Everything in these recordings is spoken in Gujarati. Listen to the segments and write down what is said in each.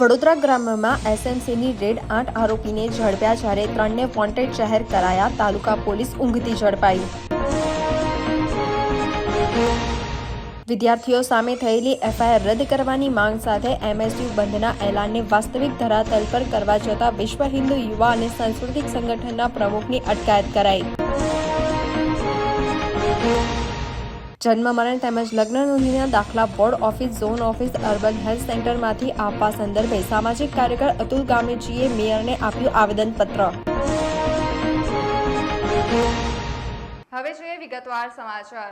વડોદરા ગ્રામ્યમાં એસએમસીની રેડ આઠ આરોપીને ઝડપ્યા જ્યારે ત્રણને વોન્ટેડ જાહેર કરાયા. તાલુકા પોલીસ ઊંઘતી ઝડપાઈ. વિદ્યાર્થીઓ સામે થયેલી એફઆઈઆર રદ કરવાની માંગ સાથે એમએસયુ બંધના એલાનને વાસ્તવિક ધરાતલ પર કરવા જતાં વિશ્વ હિન્દુ યુવા અને સાંસ્કૃતિક સંગઠનના પ્રમુખની અટકાયત કરાઈ. જન્મ મરણ તેમજ લગ્ન નોંધણીના દાખલા board office, zone office, urban health સેન્ટરમાંથી આપવા સંદર્ભે સામાજિક કાર્યકર અતુલ ગામેજીએ મેયરને આપ્યું આવેદનપત્ર. હવે જોઈએ વિગતવાર સમાચાર.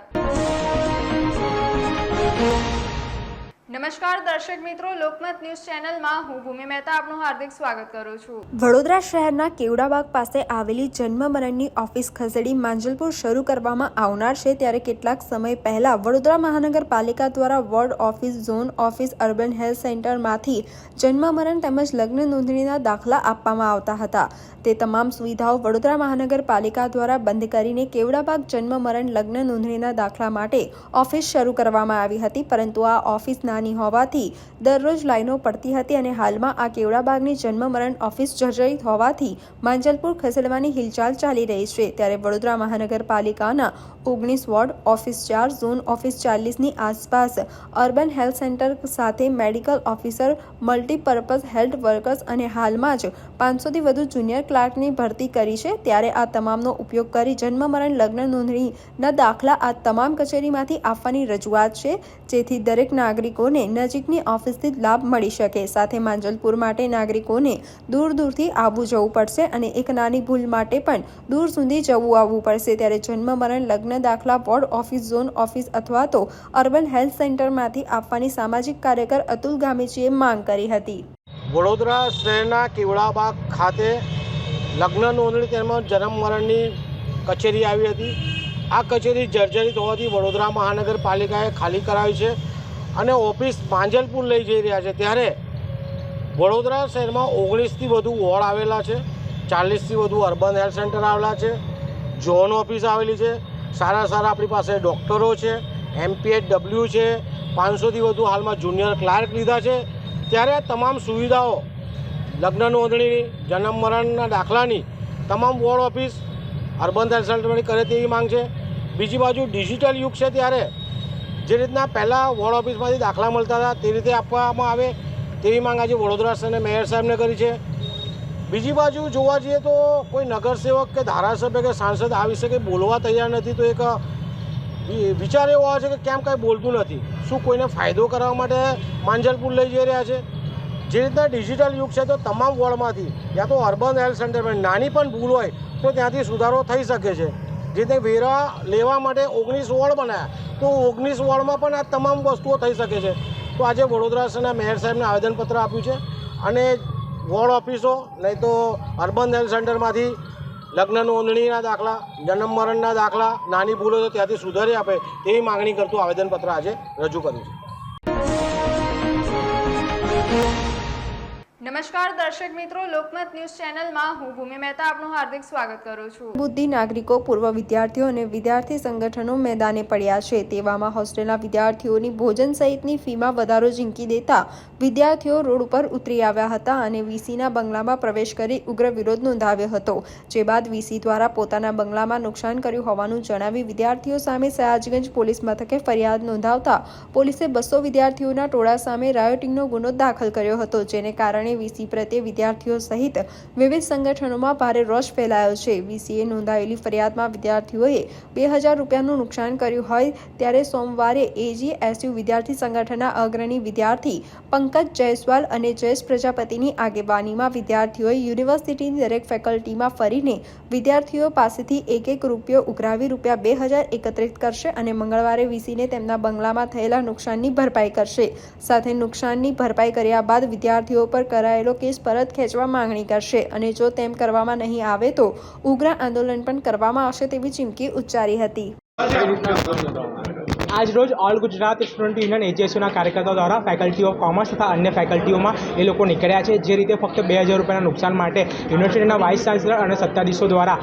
નમસ્કાર દર્શક મિત્રો, લોકમત ન્યૂઝ ચેનલમાં હું ભૂમિ મહેતા આપનું હાર્દિક સ્વાગત કરું છું. વડોદરા શહેરના કેવડાબાગ પાસે આવેલી જન્મ મરણની ઓફિસ ખસેડી માંજલપુર શરૂ કરવામાં આવનાર છે ત્યારે કેટલાક સમય પહેલા વડોદરા મહાનગરપાલિકા દ્વારા ward office, zone office, urban health સેન્ટરમાંથી જન્મ મરણ તેમજ લગ્ન નોંધણીના દાખલા આપવામાં આવતા હતા. તે તમામ સુવિધાઓ વડોદરા મહાનગરપાલિકા દ્વારા બંધ કરીને કેવડાબાગ જન્મ મરણ લગ્ન નોંધણીના દાખલા માટે ઓફિસ શરૂ કરવામાં આવી હતી, પરંતુ આ ઓફિસ નાની હોવાથી દરરોજ લાઈનો પડતી હતી અને હાલમાં આ કેવડાબાગની જન્મ મરણ ઓફિસ જર્જરિત હોવાથી માંજલપુર ખસેડવાની હિલચાલ ચાલી રહી છે. ત્યારે વડોદરા મહાનગરપાલિકાના ઓગણીસ વોર્ડ, ઓફિસ ચાર, ઝોન ઓફિસ ચાલીસની આસપાસ અર્બન હેલ્થ સેન્ટર સાથે medical officer, multipurpose health workers અને હાલમાં જ પાંચસોથી વધુ જુનિયર ક્લાર્કની ભરતી કરી છે, ત્યારે આ તમામનો ઉપયોગ કરી જન્મ મરણ લગ્ન નોંધણીના દાખલા આ તમામ કચેરીમાંથી આપવાની રજૂઆત છે, જેથી દરેક નાગરિકોને નજીકની ઓફિસથી લાભ મળી શકે. સાથે માંજલપુર માટે નાગરિકોને દૂર દૂરથી આવવું જવું પડશે અને એક નાની ભૂલ માટે પણ દૂર સુધી જવું આવવું પડશે. ત્યારે જન્મ મરણ લગ્ન દાખલા વોર્ડ ઓફિસ, ઝોન ઓફિસ અથવા તો અર્બન હેલ્થ સેન્ટરમાંથી આપવાની સામાજિક કાર્યકર અતુલ ગામીજીએ માંગ કરી હતી. વડોદરા શહેરના કેવડાબાગ ખાતે લગ્ન નોંધણી તેમજ જન્મ મરણની કચેરી આવી હતી. આ કચેરી જર્જરિત હોવાથી વડોદરા મહાનગરપાલિકાએ ખાલી કરાવી છે અને ઓફિસ માંજલપુર લઈ જઈ રહ્યા છે. ત્યારે વડોદરા શહેરમાં ઓગણીસથી વધુ વોર્ડ આવેલા છે. ચાલીસથી વધુ અર્બન હેલ્થ સેન્ટર આવેલા છે. ઝોન ઓફિસ આવેલી છે. સારા સારા આપણી પાસે ડૉક્ટરો છે. એમપીએચ ડબલ્યુ છે. પાંચસોથી વધુ હાલમાં જુનિયર ક્લાર્ક લીધા છે. ત્યારે તમામ સુવિધાઓ લગ્ન નોંધણીની જન્મ મરણના દાખલાની તમામ વોર્ડ ઓફિસ, અર્બન સેન્ટરમાંથી કરે તેવી માંગ છે. બીજી બાજુ ડિજિટલ યુગ છે ત્યારે જે રીતના પહેલાં વોર્ડ ઓફિસમાંથી દાખલા મળતા હતા તે રીતે આપવામાં આવે તેવી માંગ આજે વડોદરા અને મેયર સાહેબને કરી છે. બીજી બાજુ જોવા જઈએ તો કોઈ નગરસેવક કે ધારાસભ્ય કે સાંસદ આ વિશે કંઈ બોલવા તૈયાર નથી તો એક વિચાર એવો આવે છે કે કેમ કાંઈ બોલતું નથી. શું કોઈને ફાયદો કરવા માટે માંજલપુર લઈ જઈ રહ્યા છે? જે રીતના ડિજિટલ યુગ છે, તો તમામ વોર્ડમાંથી યા તો અર્બન હેલ્થ સેન્ટરમાં નાની પણ ભૂલ હોય, તો ત્યાંથી સુધારો થઈ શકે છે. જે રીતે વેરા લેવા માટે ઓગણીસ વોર્ડ બનાવ્યા તો ઓગણીસ વોર્ડમાં પણ આ તમામ વસ્તુઓ થઈ શકે છે. તો આજે વડોદરા શહેરના મેયર સાહેબને આવેદનપત્ર આપ્યું છે, અને વોર્ડ ઓફિસો નહીં તો અર્બન હેલ્થ સેન્ટરમાંથી લગ્ન નોંધણીના દાખલા, જન્મ મરણના દાખલા, નાની ભૂલો તો ત્યાંથી સુધારી આપે તેવી માગણી કરતું આવેદનપત્ર આજે રજૂ કર્યું છે. નમસ્કાર, દર્શક મિત્રો. લોકમત ન્યૂઝ ચેનલમાં હું ભૂમિ મહેતા આપનું હાર્દિક સ્વાગત કરું છું. બુદ્ધિ નાગરિકો, પૂર્વ વિદ્યાર્થીઓ અને વિદ્યાર્થી સંગઠનો મેદાને પડ્યા છે. તેવામાં હોસ્ટેલના વિદ્યાર્થીઓની ભોજન સહિતની ફીમાં વધારો ઝીંકી દેતા વિદ્યાર્થીઓ રોડ ઉપર ઉતરી આવ્યા હતા અને વીસીના બંગલામાં પ્રવેશ કરી ઉગ્ર વિરોધ નોંધાવ્યો હતો, જે બાદ વીસી દ્વારા પોતાના બંગલામાં નુકસાન કર્યું હોવાનું જણાવી વિદ્યાર્થીઓ સામે સયાજગંજ પોલીસ મથકે ફરિયાદ નોંધાવતા પોલીસે બસો વિદ્યાર્થીઓના ટોળા સામે રાયોટિંગનો ગુનો દાખલ કર્યો હતો, જેને કારણે વીસી પ્રત્યે વિદ્યાર્થીઓ સહિત વિવિધ સંગઠનોમાં ભારે રોષ ફેલાયો છે. વીસીએ નોંધાયેલી ફરિયાદમાં વિદ્યાર્થીઓએ બે હજાર રૂપિયાનું નુકસાન કર્યું હોય ત્યારે સોમવારે એજીએસયુ વિદ્યાર્થી સંગઠનના અગ્રણી વિદ્યાર્થી પંકજ જયસ્વાલ અને જયેશ પ્રજાપતિની આગેવાનીમાં વિદ્યાર્થીઓએ યુનિવર્સિટીની દરેક ફેકલ્ટીમાં ફરીને વિદ્યાર્થીઓ પાસેથી એક એક રૂપિયો ઉઘરાવી રૂપિયા બે હજાર એકત્રિત કરશે અને મંગળવારે વીસીને તેમના બંગલામાં થયેલા નુકસાનની ભરપાઈ કરશે. સાથે નુકસાનની ભરપાઈ કર્યા બાદ વિદ્યાર્થીઓ પર કરાયેલો કેસ પરત ખેંચવા માંગણી કરશે અને જો તેમ કરવામાં નહીં આવે તો ઉગ્ર આંદોલન પણ કરવામાં આવશે તેવી ચીમકી ઉચ્ચારી હતી. આજ રોજ ઓલ ગુજરાત સ્ટુડન્ટ યુનિયન એજીએસયુના કાર્યકર્તાઓ દ્વારા ફેકલ્ટી ઓફ કોમર્સ તથા અન્ય ફેકલ્ટીઓમાં એ લોકો નીકળ્યા છે. જે રીતે ફક્ત બે હજાર રૂપિયાના નુકસાન માટે યુનિવર્સિટીના વાઇસ ચાન્સલર અને સત્તાધીશો દ્વારા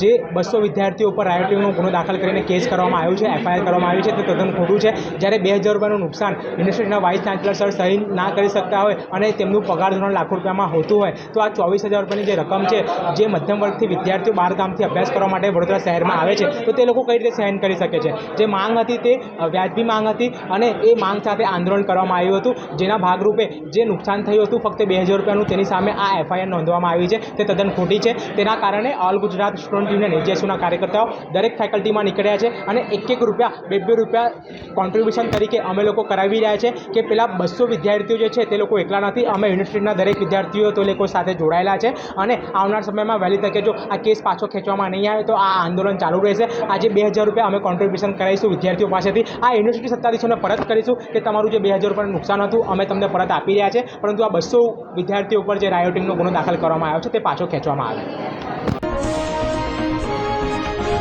જે બસો વિદ્યાર્થીઓ ઉપર રાયોટિંગનો ગુનો દાખલ કરીને કેસ કરવામાં આવ્યો છે, એફઆઈઆર કરવામાં આવી છે, તે તદ્દન ખોટું છે. જ્યારે બે હજાર રૂપિયાનું નુકસાન યુનિવર્સિટીના વાઇસ ચાન્સલર સર સહી ના કરી શકતા હોય અને તેમનું પગાર ધોરણ લાખો રૂપિયામાં હોતું હોય, તો આ ચોવીસ હજાર રૂપિયાની જે રકમ છે, જે મધ્યમ વર્ગથી વિદ્યાર્થીઓ બહાર ગામથી અભ્યાસ કરવા માટે વડોદરા શહેરમાં આવે છે, તો તે લોકો કઈ રીતે સહન કરી શકે છે? જે માંગ હતી તે વ્યાજબી માંગ હતી અને એ માંગ સાથે આંદોલન કરવામાં આવ્યું હતું, જેના ભાગરૂપે જે નુકસાન થયું હતું ફક્ત બે હજાર રૂપિયાનું, તેની સામે આ એફઆઈઆર નોંધવામાં આવી છે, તે તદ્દન ખોટી છે. તેના કારણે ઓલ ગુજરાત સ્ટુડન્ટ યુનિયન એજીએસયુના કાર્યકર્તાઓ દરેક ફેકલ્ટીમાં નીકળ્યા છે અને એક એક રૂપિયા, બે બે રૂપિયા કોન્ટ્રીબ્યુશન તરીકે અમે લોકો કરાવી રહ્યા છે કે પેલા બસો વિદ્યાર્થીઓ જે છે તે લોકો એકલા નથી, અમે યુનિવર્સિટીના દરેક વિદ્યાર્થીઓ તો લોકો સાથે જોડાયેલા છે અને આવનાર સમયમાં વહેલી તકે જો આ કેસ પાછો ખેંચવામાં નહીં આવે તો આ આંદોલન ચાલુ રહેશે. આજે બે હજાર રૂપિયા અમે કોન્ટ્રીબ્યુશન કરાવીશું વિદ્યાર્થીઓ પાસેથી. આ યુનિવર્સિટી સત્તાધીશોને પરત કરીશું કે તમારું જે બે હજાર રૂપિયાનું નુકસાન હતું અમે તમને પરત આપી રહ્યા છે, પરંતુ આ બસો વિદ્યાર્થીઓ ઉપર જે રાયોટિંગનો ગુનો દાખલ કરવામાં આવ્યો છે તે પાછો ખેંચવામાં આવે.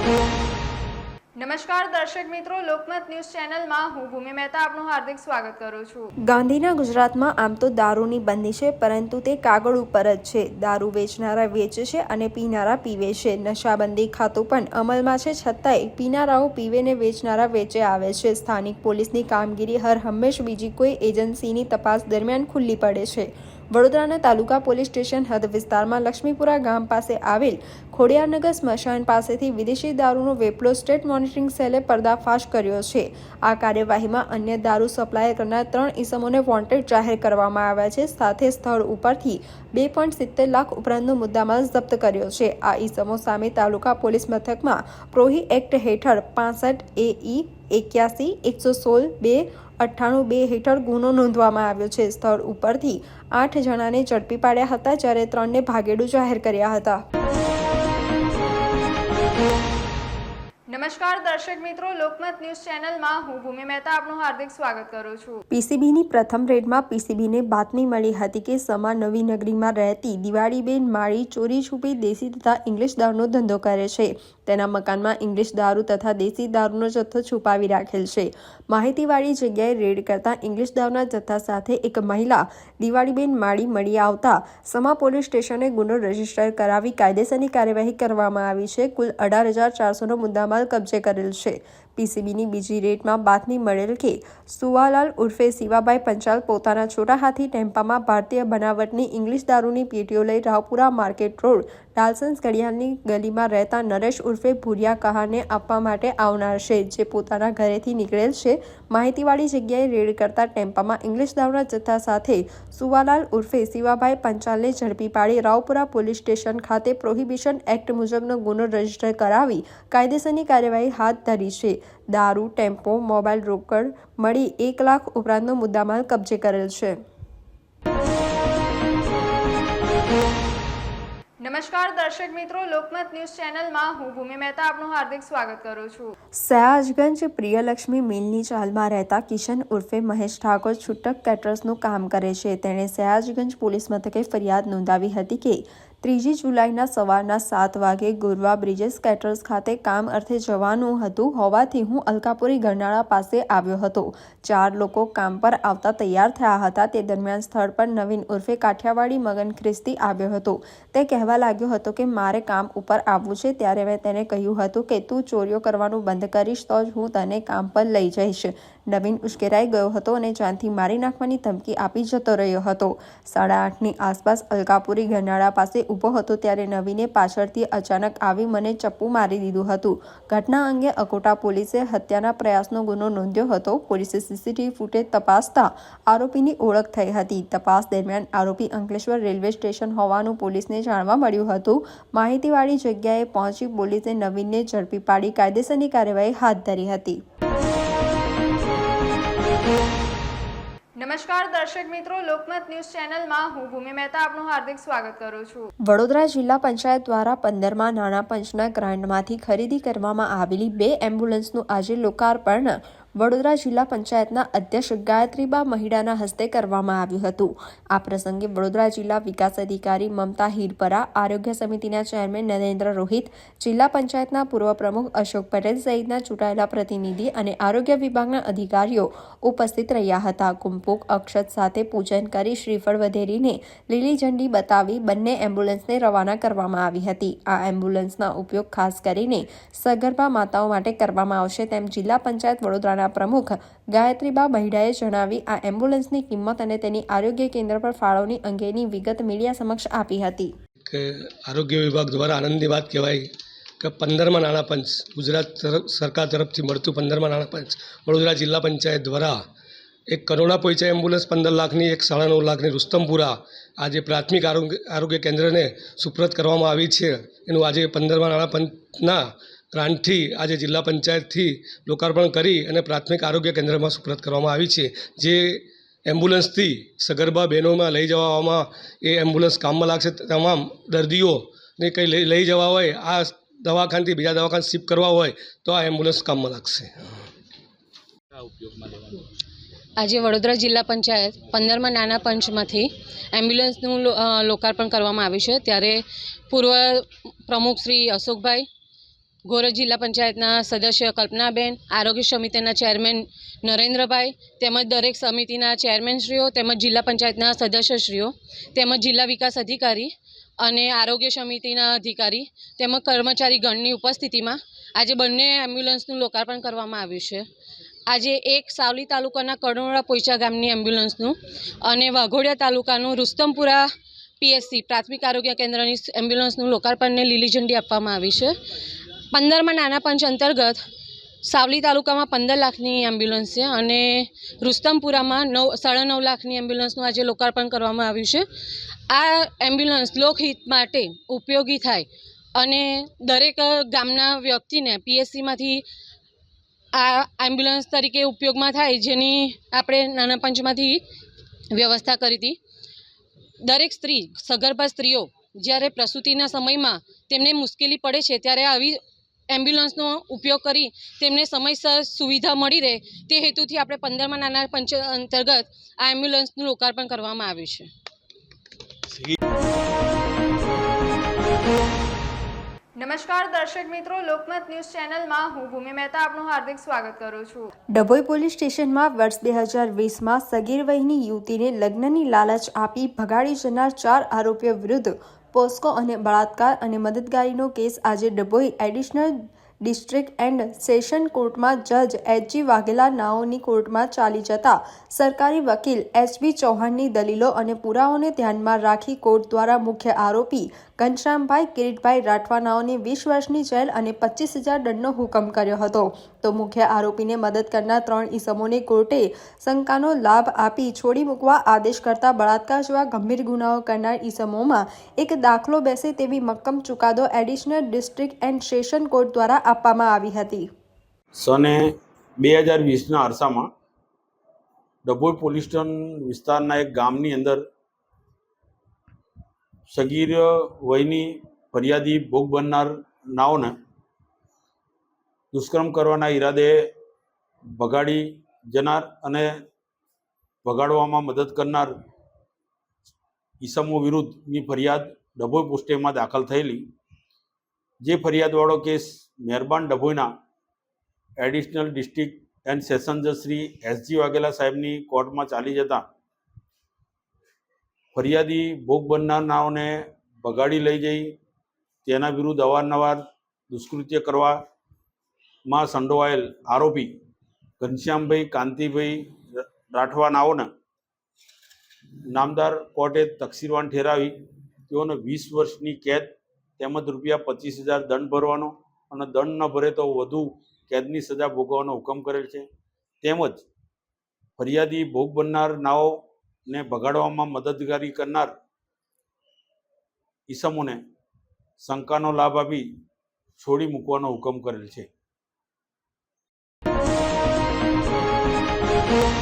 નમસ્કાર દર્શક મિત્રો, લોકમત ન્યૂઝ ચેનલમાં હું ભૂમિ મહેતા આપનું હાર્દિક સ્વાગત કરું છું. ગાંધીના ગુજરાતમાં આમ તો દારૂની બંદી છે, પરંતુ તે કાગળ ઉપર જ છે. દારૂ વેચનારા વેચે છે અને પીનારા પીવે છે. નશાબંધી ખાતું પણ અમલમાં છે, છતાંય પીનારાઓ પીવે ને વેચનારા વેચે આવે છે. સ્થાનિક પોલીસની કામગીરી હર હંમેશ બીજી કોઈ એજન્સીની તપાસ દરમિયાન ખુલ્લી પડે છે. વડોદરાના તાલુકા પોલીસ સ્ટેશન હદ વિસ્તારમાં લક્ષ્મીપુરા ગામ પાસે આવેલ ખોડિયારનગર સ્મશાન પાસેથી વિદેશી દારૂનો વેપલો સ્ટેટ મોનિટરિંગ સેલે પર્દાફાશ કર્યો છે. આ કાર્યવાહીમાં અન્ય દારૂ સપ્લાય કરનાર ત્રણ ઈસમોને વોન્ટેડ જાહેર કરવામાં આવ્યા છે. સાથે સ્થળ ઉપરથી બે પોઈન્ટ સિત્તેર લાખ ઉપરાંતનો મુદ્દામાલ જપ્ત કર્યો છે. આ ઈસમો સામે તાલુકા પોલીસ મથકમાં પ્રોહી એક્ટ હેઠળ પાસઠ એઈ એક્યાસી, એકસો સોળ બે અઠ્ઠાણું બે હેઠળ ગુનો નોંધવામાં આવ્યો છે. સ્થળ ઉપરથી આઠ જણાને ઝડપી પાડ્યા હતા જ્યારે ત્રણને ભાગેડું જાહેર કર્યા હતા. નમસ્કાર દર્શક મિત્રો લોકમત ન્યૂઝ ચેનલમાં હું ભૂમિ મહેતા આપનું હાર્દિક સ્વાગત કરું છું. પીસીબીની પ્રથમ રેડમાં પીસીબીને બાતમી મળી હતી કે સમા નવી નગરીમાં રહેતી દિવાળીબેન માળી ચોરી છુપી દેશી તથા ઇંગ્લિશ દારૂનો ધંધો કરે છે. તેના મકાનમાં ઇંગ્લિશ દારૂ તથા દેશી દારૂનો જથ્થો છુપાવી રાખેલ છે. માહિતીવાળી જગ્યાએ રેડ કરતા ઇંગ્લિશ દારૂના જથ્થા સાથે એક મહિલા, દિવાળીબેન માળી, મળી આવતા સમા પોલીસ સ્ટેશને ગુનો રજિસ્ટર કરાવી કાયદેસરની કાર્યવાહી કરવામાં આવી છે. કુલ અઢાર હજાર ચારસોનો મુદ્દામાલ કબજે કરેલ છે. પીસીબીની બીજી રેડમાં બાતમી મળેલ કે સુવાલાલ ઉર્ફે શિવાભાઈ પંચાલ પોતાના છોટા હાથી ટેમ્પામાં ભારતીય બનાવટની ઇંગ્લિશ દારૂની પેટીઓ લઈ રાવપુરા માર્કેટ રોડ ડાલસન્સ ઘડિયાળની ગલીમાં રહેતા નરેશ ઉર્ફે ભૂરિયા કહાને આપવા માટે આવનાર છે, જે પોતાના ઘરેથી નીકળેલ છે માહિતીવાળી જગ્યાએ રેડ કરતા ટેમ્પામાં ઇંગ્લિશ દારૂના જથ્થા સાથે સુવાલાલ ઉર્ફે શિવાભાઈ પંચાલને ઝડપી પાડી રાવપુરા પોલીસ સ્ટેશન ખાતે પ્રોહિબિશન એક્ટ મુજબનો ગુનો રજિસ્ટર કરાવી કાયદેસરની કાર્યવાહી હાથ ધરી છે. દારૂ, ટેમ્પો, મોબાઈલ રોકડ મળી એક લાખ ઉપરાંતનો મુદ્દામાલ કબજે કરેલ છે. નમસ્કાર, દર્શક મિત્રો. લોકમત ન્યૂઝ ચેનલમાં હું ભૂમિ મહેતા આપનું હાર્દિક સ્વાગત કરું છું. સયાજગંજ પ્રિયલક્ષ્મી મિલની ચાલમાં રહેતા કિશન ઉર્ફે મહેશ ઠાકોર છૂટક કેટરર્સનું કામ કરે છે. તેણે સયાજગંજ પોલીસ મથકે ફરિયાદ નોંધાવી હતી કે ત્રીજી જુલાઈના સવારના સાત વાગે ગુરવા બ્રિજેસ કેટર્સ ખાતે કામ અર્થે જવાનું હતું હોવાથી હું અલકાપુરી ગરનાળા પાસે આવ્યો હતો. ચાર લોકો કામ પર આવતા તૈયાર થયા હતા. તે દરમિયાન સ્થળ પર નવીન ઉર્ફે કાઠિયાવાડી મગન ખ્રિસ્તી આવ્યો હતો. તે કહેવા લાગ્યો હતો કે, મારે કામ ઉપર આવવું છે, ત્યારે મેં તેને કહ્યું હતું કે, તું ચોરીઓ કરવાનું બંધ કરીશ તો જ હું તને કામ પર લઈ જઈશ. નવીન ઉશ્કેરાઈ ગયો હતો અને જાનથી મારી નાખવાની ધમકી આપી જતો રહ્યો હતો. સાડા આઠની આસપાસ અલકાપુરી ગરનાળા પાસે ઊભો હતો ત્યારે નવીને પાછળથી અચાનક આવી મને ચપ્પુ મારી દીધું હતું. ઘટના અંગે અકોટા પોલીસે હત્યાના પ્રયાસનો ગુનો નોંધ્યો હતો. પોલીસે સીસીટીવી ફૂટેજ તપાસતા આરોપીની ઓળખ થઈ હતી. તપાસ દરમિયાન આરોપી અંકલેશ્વર રેલવે સ્ટેશન હોવાનું પોલીસને જાણવા મળ્યું હતું. માહિતીવાળી જગ્યાએ પહોંચી પોલીસે નવીનને ઝડપી પાડી કાયદેસરની કાર્યવાહી હાથ ધરી હતી. નમસ્કાર દર્શક મિત્રો, લોકમત ન્યૂઝ ચેનલમાં હું ભૂમિ મહેતા આપનું હાર્દિક સ્વાગત કરું છું. વડોદરા જિલ્લા પંચાયત દ્વારા પંદરમાં નાણાં પંચના ગ્રાન્ટમાંથી ખરીદી કરવામાં આવેલી બે એમ્બ્યુલન્સનું આજે લોકાર્પણ વડોદરા જિલ્લા પંચાયતના અધ્યક્ષ ગાયત્રીબા મહિડાના હસ્તે કરવામાં આવ્યું હતું. આ પ્રસંગે વડોદરા જિલ્લા વિકાસ અધિકારી મમતા હીરપરા, આરોગ્ય સમિતિના ચેરમેન નરેન્દ્ર રોહિત, જિલ્લા પંચાયતના પૂર્વ પ્રમુખ અશોક પટેલ સહિતના ચૂંટાયેલા પ્રતિનિધિ અને આરોગ્ય વિભાગના અધિકારીઓ ઉપસ્થિત રહ્યા હતા. કુંભોક અક્ષત સાથે પૂજન કરી શ્રીફળ વધેરીને લીલી ઝંડી બતાવી બંને એમ્બ્યુલન્સને રવાના કરવામાં આવી હતી. આ એમ્બ્યુલન્સના ઉપયોગ ખાસ કરીને સગર્ભા માતાઓ માટે કરવામાં આવશે તેમ જિલ્લા પંચાયત વડોદરાના પ્રમુખ ગાયત્રીબા બહિડાએ જણાવી, આ એમ્બ્યુલન્સની કિંમત અને તેની આરોગ્ય કેન્દ્ર પર ફાળવણી અંગેની વિગત મીડિયા સમક્ષ આપી હતી. કે આરોગ્ય વિભાગ દ્વારા આનંદની વાત કહેવાય કે પંદરમાં નાણાં પંચ, ગુજરાત તરફ, સરકાર તરફથી મળતું પંદરમાં નાણાં પંચ, વડોદરા જિલ્લા પંચાયત દ્વારા એક કરોડા પોઈચા એમ્બ્યુલન્સ પંદર લાખની, એક સાડા નવ લાખની રુસ્તમપુરા આજે પ્રાથમિક આરોગ્ય આરોગ્ય કેન્દ્રને સુપ્રત કરવામાં આવી છે. એનું આજે પંદરમાં નાણાં પંચના ગ્રાન્ટથી આજે જિલ્લા પંચાયતથી લોકાર્પણ કરી અને પ્રાથમિક આરોગ્ય કેન્દ્રમાં સુપ્રત કરવામાં આવી છે. જે એમ્બ્યુલન્સથી સગર્ભા બહેનોમાં લઈ જવામાં એ એમ્બ્યુલન્સ કામમાં લાગશે. તમામ દર્દીઓને કંઈ લઈ લઈ જવા હોય આ દવાખાનથી બીજા દવાખાને શિફ્ટ કરવા હોય તો આ એમ્બ્યુલન્સ કામમાં લાગશે. આજે વડોદરા જિલ્લા પંચાયત પંદરમાં નાના પંચમાંથી એમ્બ્યુલન્સનું લોકાર્પણ કરવામાં આવ્યું છે. ત્યારે પૂર્વ પ્રમુખ શ્રી અશોકભાઈ ગોરજ જિલ્લા પંચાયતના સદસ્ય કલ્પનાબેન, આરોગ્ય સમિતિના ચેરમેન નરેન્દ્રભાઈ, તેમજ દરેક સમિતિના ચેરમેનશ્રીઓ, તેમજ જિલ્લા પંચાયતના સદસ્યશ્રીઓ, તેમજ જિલ્લા વિકાસ અધિકારી અને આરોગ્ય સમિતિના અધિકારી, તેમજ કર્મચારી ગણની ઉપસ્થિતિમાં આજે બંને એમ્બ્યુલન્સનું લોકાર્પણ કરવામાં આવ્યું છે. આજે એક સાવલી તાલુકાના કડોળા પોઈચા ગામની એમ્બ્યુલન્સનું અને વાઘોડિયા તાલુકાનું રુસ્તમપુરા પીએસસી પ્રાથમિક આરોગ્ય કેન્દ્રની એમ્બ્યુલન્સનું લોકાર્પણને લીલી ઝંડી આપવામાં આવી છે. પંદરમાં નાના પંચ અંતર્ગત સાવલી તાલુકામાં પંદર લાખની એમ્બ્યુલન્સ છે અને રુસ્તમપુરામાં નવ, સાડા નવ લાખની એમ્બ્યુલન્સનું આજે લોકાર્પણ કરવામાં આવ્યું છે. આ એમ્બ્યુલન્સ લોકહિત માટે ઉપયોગી થાય અને દરેક ગામના વ્યક્તિને પીએસસીમાંથી આ એમ્બ્યુલન્સ તરીકે ઉપયોગમાં થાય જેની આપણે નાના પંચમાંથી વ્યવસ્થા કરી હતી. દરેક સ્ત્રી, સગર્ભા સ્ત્રીઓ જ્યારે પ્રસૂતિના સમયમાં તેમને મુશ્કેલી પડે છે ત્યારે આવી એમ્બ્યુલન્સનો ઉપયોગ કરી તેમને સમયસર સુવિધા મળી રહે તે હેતુથી આપણે પંદરમાં નાના પંચ અંતર્ગત આ એમ્બ્યુલન્સનું લોકાર્પણ કરવામાં આવ્યું છે. નમસ્કાર દર્શક મિત્રો લોકમત ન્યૂઝ ચેનલમાં હું ભૂમિ મહેતા આપનું હાર્દિક સ્વાગત કરું છું. ડભોઈ પોલીસ સ્ટેશનમાં વર્ષ બે હજાર વીસમાં સગીર વયની યુવતીને લગ્નની લાલચ આપી ભગાડી જનાર ચાર આરોપીઓ વિરુદ્ધ પોસ્કો અને બળાત્કાર અને મદદગારીનો કેસ આજે Dabhoi additional district and session કોર્ટમાં જજ એચજી વાઘેલા નાઓની કોર્ટમાં ચાલી જતા સરકારી વકીલ એચબી ચૌહાણની દલીલો અને પુરાવાઓને ધ્યાનમાં રાખી કોર્ટ દ્વારા મુખ્ય આરોપી ઘનશ્યામભાઈ કિરીટભાઈ રાઠવાનાઓને વીસ વર્ષની જેલ અને પચીસ હજાર દંડનો હુકમ કર્યો હતો. તો મુખ્ય આરોપીને મદદ કરનાર ત્રણ ઈસમોને કોર્ટે શંકાનો લાભ આપી છોડી મૂકવા આદેશ કરતા બળાત્કાર જેવા ગંભીર ગુનાઓ કરનાર ઈસમોમાં એક દાખલો બેસે તેવી મક્કમ ચુકાદો additional district and session court દ્વારા આપવામાં આવી હતી. સને બે હજાર વીસના અરસામાં ડભોઈ પોલીસ સ્ટેશન વિસ્તારના એક ગામની અંદર સગીર વયની ફરિયાદી ભોગ બનનાર નાઓને દુષ્કર્મ કરવાના ઈરાદે ભગાડી જનાર અને ભગાડવામાં મદદ કરનાર ઈસમો વિરુદ્ધની ફરિયાદ ડભોઈ પોસ્ટેમાં દાખલ થયેલી. જે ફરિયાદવાળો કેસ મહેરબાન ડભોઈના એડિશનલ ડિસ્ટ્રિક્ટ એન્ડ સેશન જજ શ્રી એસજી વાઘેલા સાહેબની કોર્ટમાં ચાલી જતા ફરિયાદી ભોગ બનનારનાઓને બગાડી લઈ જઈ, તેના વિરુદ્ધ અવારનવાર દુષ્કૃત્ય કરવામાં સંડોવાયેલ આરોપી ઘનશ્યામભાઈ કાંતિભાઈ રાઠવા નાઓને નામદાર કોર્ટે તકસીરવાન ઠેરાવી તેઓને વીસ વર્ષની કેદ તેમજ રૂપિયા પચીસ હજાર દંડ ભરવાનો અને દંડ ન ભરે તો વધુ કેદની સજા ભોગવવાનો હુકમ કરેલ છે. તેમજ ફરિયાદી ભોગ બનનાર નાઓને ભગાડવામાં મદદગારી કરનાર ઈસમોને શંકાનો લાભ આપી છોડી મૂકવાનો હુકમ કરેલ છે. Thank you.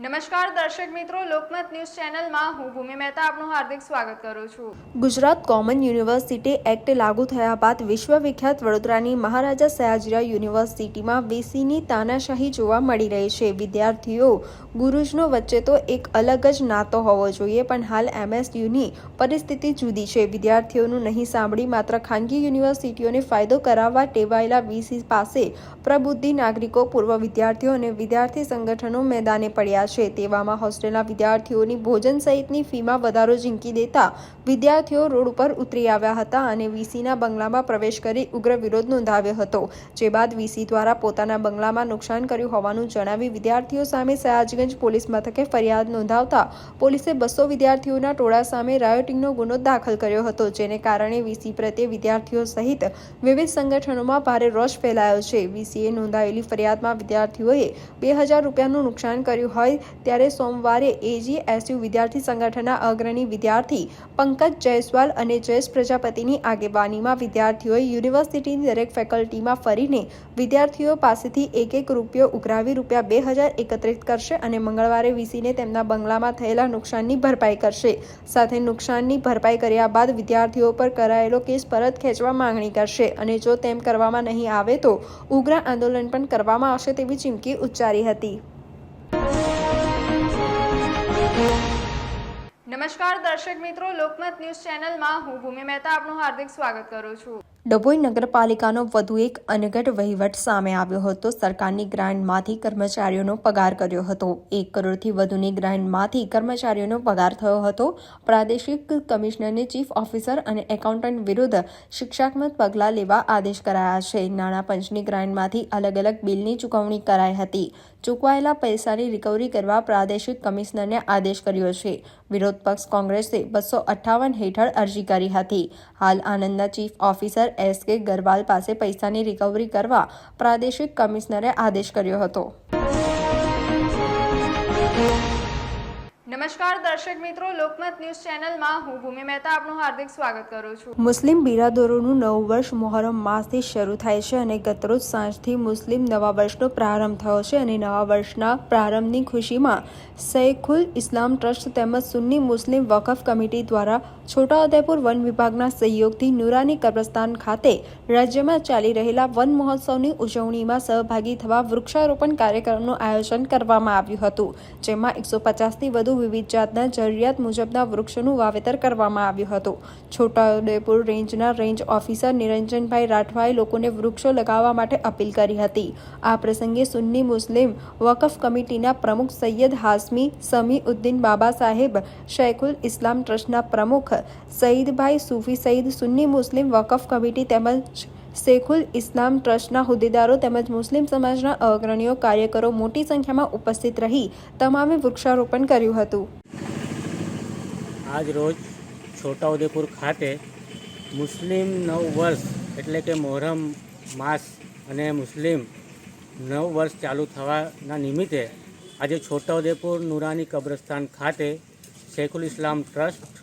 નમસ્કાર દર્શક મિત્રો, લોકમત ન્યૂઝ ચેનલમાં હું ભૂમિ મહેતા આપનું હાર્દિક સ્વાગત કરું છું. ગુજરાત કોમન યુનિવર્સિટી એક્ટ લાગુ થયા બાદ વિશ્વવિખ્યાત વડોદરાની મહારાજા સયાજીરાવ યુનિવર્સિટીમાં વીસીની તાનાશાહી જોવા મળી રહી છે. વિદ્યાર્થીઓ, ગુરુજનો વચ્ચે તો એક અલગ જ નાતો હોવો જોઈએ, પણ હાલ એમએસયુની પરિસ્થિતિ જુદી છે. વિદ્યાર્થીઓનું નહીં સાંભળી માત્ર ખાનગી યુનિવર્સિટીઓને ફાયદો કરાવવા ટેવાયેલા વીસી પાસે પ્રબુદ્ધિ નાગરિકો, પૂર્વ વિદ્યાર્થીઓ અને વિદ્યાર્થી સંગઠનો મેદાને પડ્યા છે તેવામાં હોસ્ટેલના વિદ્યાર્થીઓની ભોજન સહિતની ફીમાં વધારો ઝીંકી દેતા વિદ્યાર્થીઓ રોડ ઉપર ઉતરી આવ્યા હતા અને વીસીના બંગલામાં પ્રવેશ કરી ઉગ્ર વિરોધ નોંધાવ્યો હતો, જે બાદ વીસી દ્વારા પોતાના બંગલામાં નુકસાન કર્યું હોવાનું જણાવી વિદ્યાર્થીઓ સામે સયાજગંજ પોલીસ મથકે ફરિયાદ નોંધાવતા પોલીસે બસો વિદ્યાર્થીઓના ટોળા સામે રાયોટિંગનો ગુનો દાખલ કર્યો હતો, જેને કારણે વીસી પ્રત્યે વિદ્યાર્થીઓ સહિત વિવિધ સંગઠનોમાં ભારે રોષ ફેલાયો છે. વીસીએ નોંધાયેલી ફરિયાદમાં વિદ્યાર્થીઓએ બે હજાર રૂપિયાનું નુકસાન કર્યું હોય ત્યારે સોમવારે એજીએસયુ વિદ્યાર્થી સંગઠનના અગ્રણી વિદ્યાર્થી પંકજ જયસ્વાલ અને જયેશ પ્રજાપતિની આગેવાનીમાં વિદ્યાર્થીઓએ યુનિવર્સિટીની દરેક ફેકલ્ટીમાં ફરીને વિદ્યાર્થીઓ પાસેથી એક એક રૂપિયો ઉઘરાવી રૂપિયા બે એકત્રિત કરશે અને મંગળવારે વીસીને તેમના બંગલામાં થયેલા નુકસાનની ભરપાઈ કરશે. સાથે નુકસાનની ભરપાઈ કર્યા બાદ વિદ્યાર્થીઓ પર કરાયેલો કેસ પરત ખેંચવા માંગણી કરશે અને જો તેમ કરવામાં નહીં આવે તો ઉગ્ર આંદોલન પણ કરવામાં આવશે તેવી ચીમકી ઉચ્ચારી હતી. નમસ્કાર દર્શક મિત્રો, લોકમત ન્યૂઝ ચેનલમાં હું ભૂમિ મહેતા આપનું હાર્દિક સ્વાગત કરું છું. ડભોઈ નગરપાલિકાનો વધુ એક અનગઢ વહીવટ સામે આવ્યો હતો. સરકારની ગ્રાન્ટમાંથી કર્મચારીઓનો પગાર કર્યો હતો. એક કરોડથી વધુની ગ્રાન્ટમાંથી કર્મચારીઓનો પગાર થયો હતો. પ્રાદેશિક કમિશનરને ચીફ ઓફિસર અને એકાઉન્ટન્ટ વિરુદ્ધ શિક્ષાત્મક પગલાં લેવા આદેશ કરાયા છે. નાણાં પંચની ગ્રાન્ટમાંથી અલગ અલગ બિલની ચૂકવણી કરાઈ હતી. ચૂકવાયેલા પૈસાની રિકવરી કરવા પ્રાદેશિક કમિશનરને આદેશ કર્યો છે. વિરોધ પક્ષ કોંગ્રેસે બસો અઠ્ઠાવન હેઠળ અરજી કરી હતી. હાલ આનંદના ચીફ ઓફિસર એસ કે ગરવાલ પાસે પૈસાની રિકવરી કરવા પ્રાદેશિક કમિશનરે આદેશ કર્યો હતો. નમસ્કાર દર્શક મિત્રો, લોકમત ન્યૂઝ ચેનલમાં હું ભૂમિ મહેતા આપનું હાર્દિક સ્વાગત કરું છું. મુસ્લિમ બિરાદરોનું નવું વર્ષ મોહરમ માસથી શરૂ થાય છે અને ગતરોજ સાંજથી મુસ્લિમ નવા વર્ષનો પ્રારંભ થયો છે અને નવા વર્ષના પ્રારંભની ખુશીમાં સૈખુલ ઇસ્લામ ટ્રસ્ટ તેમજ સુન્ની મુસ્લિમ વકફ કમિટી દ્વારા છોટાઉદેપુર વન વિભાગના સહયોગથી નુરાની કબ્રસ્તાન ખાતે રાજ્યમાં ચાલી રહેલા વન મહોત્સવની ઉજવણીમાં સહભાગી થવા વૃક્ષારોપણ કાર્યક્રમનું આયોજન કરવામાં આવ્યું હતું, જેમાં એકસો પચાસથી વધુ વિવિધ જાતના જરૂરિયાત મુજબના વૃક્ષોનું વાવેતર કરવામાં આવ્યું હતું. છોટાઉદેપુર રેન્જના રેન્જ ઓફિસર નિરંજનભાઈ રાઠવાએ લોકોને વૃક્ષો લગાવવા માટે અપીલ કરી હતી. આ પ્રસંગે સુન્ની મુસ્લિમ વકફ કમિટીના પ્રમુખ સૈયદ હાસમી, સમી ઉદ્દીન બાબા સાહેબ, શૈખુલ ઇસ્લામ ટ્રસ્ટના પ્રમુખ સઈદભાઈ સૂફી સઈદ સુન્ની મુસ્લિમ વકફ કમિટી તેમજ શેખુલ ઇસ્લામ ટ્રસ્ટના હોદ્દેદારો તેમજ મુસ્લિમ સમાજના અગ્રણીઓ કાર્યકરો મોટી સંખ્યામાં ઉપસ્થિત રહી તમામે વૃક્ષારોપણ કર્યું હતું. આજ રોજ છોટાઉદેપુર ખાતે મુસ્લિમ નવ વર્ષ એટલે કે મોહરમ માસ અને મુસ્લિમ નવ વર્ષ ચાલુ થવાના નિમિત્તે આજે છોટાઉદેપુર નુરાની કબ્રસ્તાન ખાતે Shaikhul Islam trust,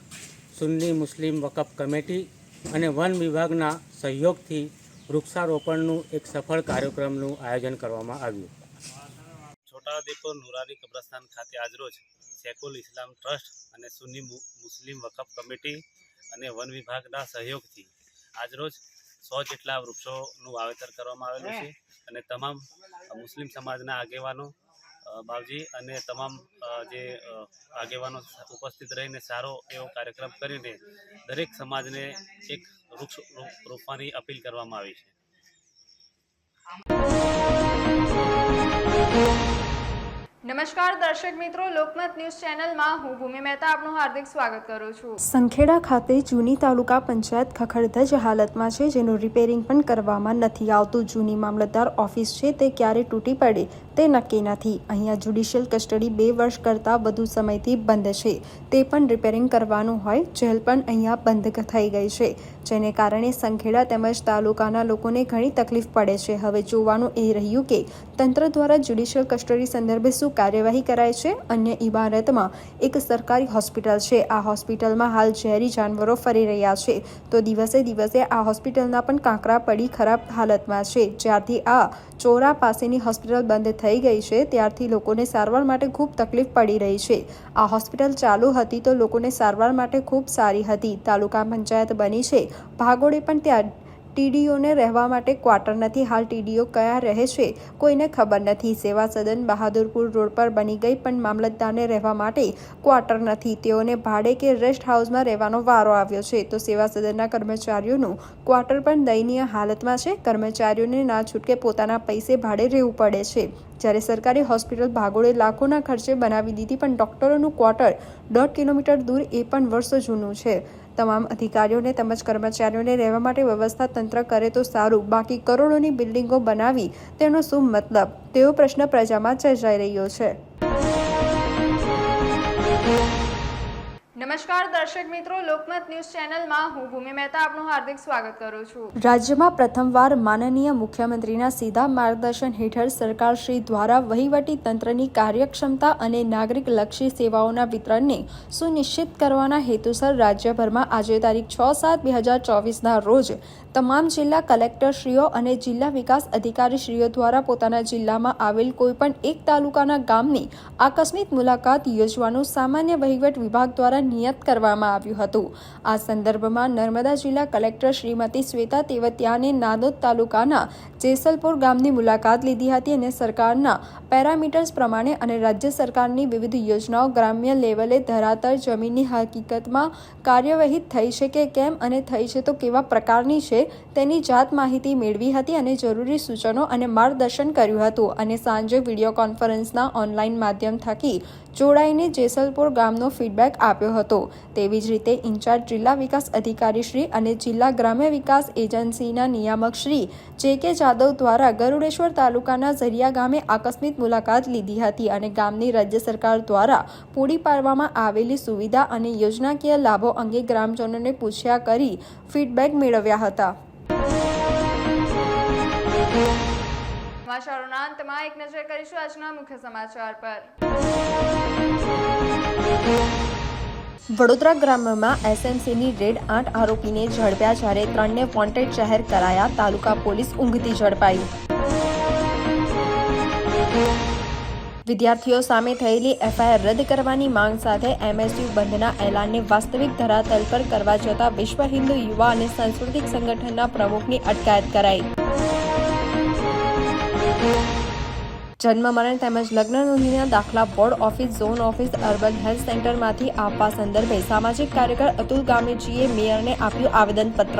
Sunni Muslim Wakf committee અને વન વિભાગના સહયોગથી વૃક્ષારોપણનું એક સફળ કાર્યક્રમનું આયોજન કરવામાં આવ્યું. છોટાઉદેપુર નુરાની કબ્રસ્તાન ખાતે આજરોજ શેખુલ ઇસ્લામ ટ્રસ્ટ અને સુન્ની મુસ્લિમ વકફ કમિટી અને વન વિભાગના સહયોગથી આજરોજ સો જેટલા વૃક્ષોનું વાવેતર કરવામાં આવેલું છે અને તમામ મુસ્લિમ સમાજના આગેવાનો બાવજી અને તમામ જે આગેવાનો ઉપસ્થિત રહીને સારો એવો કાર્યક્રમ કરીને દરેક સમાજને એક વૃક્ષ રોપવાની અપીલ કરવામાં આવી છે. નમસ્કાર દર્શક મિત્રો, લોકમત ન્યૂઝ ચેનલમાં હું ભૂમિ મહેતા આપનું હાર્દિક સ્વાગત કરું છું. સંખેડા ખાતે જૂની તાલુકા પંચાયત ખખડધજ હાલતમાં છે, જેનું રિપેરિંગ પણ કરવામાં નથી આવતું. જૂની મામલતદાર ઓફિસ છે, તે ક્યારે તૂટી પડે તે નક્કી નથી. અહીંયા જ્યુડિશિયલ કસ્ટડી બે વર્ષ કરતાં વધુ સમયથી બંધ છે. તે પણ રિપેરિંગ કરવાનું હોય, જેલ પણ અહીંયા બંધ થઈ ગઈ છે. જેને કારણે સંખેડા તેમજ તાલુકાના લોકોને ઘણી તકલીફ પડે છે. હવે જોવાનું એ રહ્યું કે તંત્ર દ્વારા જ્યુડિશિયલ કસ્ટડી સંદર્ભે શું કાર્યવાહી કરાય છે? અન્ય ઇમારતમાં એક સરકારી હોસ્પિટલ છે. આ હોસ્પિટલમાં હાલ ઝેરી જાનવરો ફરી રહ્યા છે. તો દિવસે દિવસે આ હોસ્પિટલના પણ કાંકરા પડી ખરાબ હાલતમાં છે. જ્યારથી આ ચોરા પાસેની હોસ્પિટલ બંધ થઈ ગઈ છે, ત્યારથી લોકોને સારવાર માટે ખૂબ તકલીફ પડી રહી છે. આ હોસ્પિટલ ચાલુ હતી તો લોકોને સારવાર માટે ખૂબ સારી હતી. તાલુકા પંચાયત બની છે. ભાગોળે પણ ત્યાં ટીડીઓને રહેવા માટે ક્વાર્ટર નથી. હાલ ટીડીઓ કયા રહે છે કોઈને ખબર નથી. સેવા સદન બહાદુરપુર રોડ પર બની ગઈ, પણ મામલતદારને રહેવા માટે ક્વાર્ટર નથી. તેઓને ભાડે કે રેસ્ટ હાઉસમાં રહેવાનો વારો આવ્યો છે. તો સેવા સદનના કર્મચારીઓનું ક્વાર્ટર પણ દયનીય હાલતમાં છે. કર્મચારીઓને ના છૂટકે પોતાના પૈસે ભાડે રહેવું પડે છે. જ્યારે સરકારી હોસ્પિટલ ભાગોળે લાખોના ખર્ચે બનાવી દીધી, પણ ડૉક્ટરોનું ક્વાર્ટર દોઢ કિલોમીટર દૂર, એ પણ વર્ષો જૂનું છે. તમામ અધિકારીઓને તેમજ કર્મચારીઓને રહેવા માટે વ્યવસ્થા તંત્ર કરે તો સારું. બાકી કરોડોની બિલ્ડિંગો બનાવી તેનો શું મતલબ? તેવો પ્રશ્ન પ્રજામાં ચર્ચાઈ રહ્યો છે. નમસ્કાર દર્શક મિત્રો, લોકમત ન્યૂઝ ચેનલમાં હું ભૂમિ મહેતા માનનીય મુખ્યમંત્રીના સીધા માર્ગદર્શન હેઠળ સરકાર શ્રી દ્વારા વહીવટી તંત્રની કાર્યક્ષમતા અને નાગરિકલક્ષી સેવાઓના વિતરણને સુનિશ્ચિત કરવાના હેતુસર રાજ્યભરમાં આજે તારીખ છ સાત બે હજાર ચોવીસના રોજ તમામ જિલ્લા કલેક્ટરશ્રીઓ અને જિલ્લા વિકાસ અધિકારીશ્રીઓ દ્વારા પોતાના જિલ્લામાં આવેલ કોઈપણ એક તાલુકાના ગામની આકસ્મિક મુલાકાત યોજવાનું સામાન્ય વહીવટ વિભાગ દ્વારા નિયત કરવામાં આવ્યું હતું. આ સંદર્ભમાં નર્મદા જિલ્લા કલેક્ટર શ્રીમતી શ્વેતા તેવતિયાને નાદોદ તાલુકાના જેસલપુર ગામની મુલાકાત લીધી હતી અને સરકારના પેરામીટર્સ પ્રમાણે અને રાજ્ય સરકારની વિવિધ યોજનાઓ ગ્રામ્ય લેવલે ધરાતર જમીનની હકીકતમાં કાર્યવાહી થઈ છે કે કેમ અને થઈ છે તો કેવા પ્રકારની છે તેની જાત માહિતી મેળવી હતી અને જરૂરી સૂચનો અને માર્ગદર્શન કર્યું હતું. અને સાંજે વીડિયો કોન્ફરન્સના ઓનલાઈન માધ્યમ થકી જોડાઈને જેસલપુર ગામનો ફીડબેક આપ્યો હતો. તેવી જ રીતે ઇન્ચાર્જ જિલ્લા વિકાસ અધિકારી શ્રી અને જિલ્લા ગ્રામ્ય વિકાસ એજન્સીના નિયામક શ્રી જે કે જાદવ દ્વારા ગરુડેશ્વર તાલુકાના ઝરિયા ગામે આકસ્મિક મુલાકાત લીધી હતી અને ગામની રાજ્ય સરકાર દ્વારા પૂરી પાડવામાં આવેલી સુવિધા અને યોજનાકીય લાભો અંગે ગ્રામજનોને પૂછ્યા કરી ફીડબેક મેળવ્યા હતા. સમાચારોના અંતમાં એક નજર કરીશું આજના મુખ્ય સમાચાર પર. વડોદરા ગ્રામ્યમાં એસએમસીની રેડ આઠ આરોપીને ઝડપ્યા જ્યારે ત્રણને વોન્ટેડ જાહેર કરાયા, તાલુકા પોલીસ ઊંઘતી ઝડપાઈ. વિદ્યાર્થીઓ સામે થયેલી એફઆઈઆર રદ કરવાની માંગ સાથે એમએસયુ બંધના એલાનને વાસ્તવિક ધરાતલ પર કરવા જતાં વિશ્વ હિન્દુ યુવા અને સાંસ્કૃતિક સંગઠનના પ્રમુખની અટકાયત કરાઈ. જન્મ, મરણ તેમજ લગ્ન નોંધણીના દાખલા board office, zone office, urban health સેન્ટરમાંથી આપવા સંદર્ભે સામાજિક કાર્યકર અતુલ ગામેજીએ મેયરને આપ્યું આવેદનપત્ર.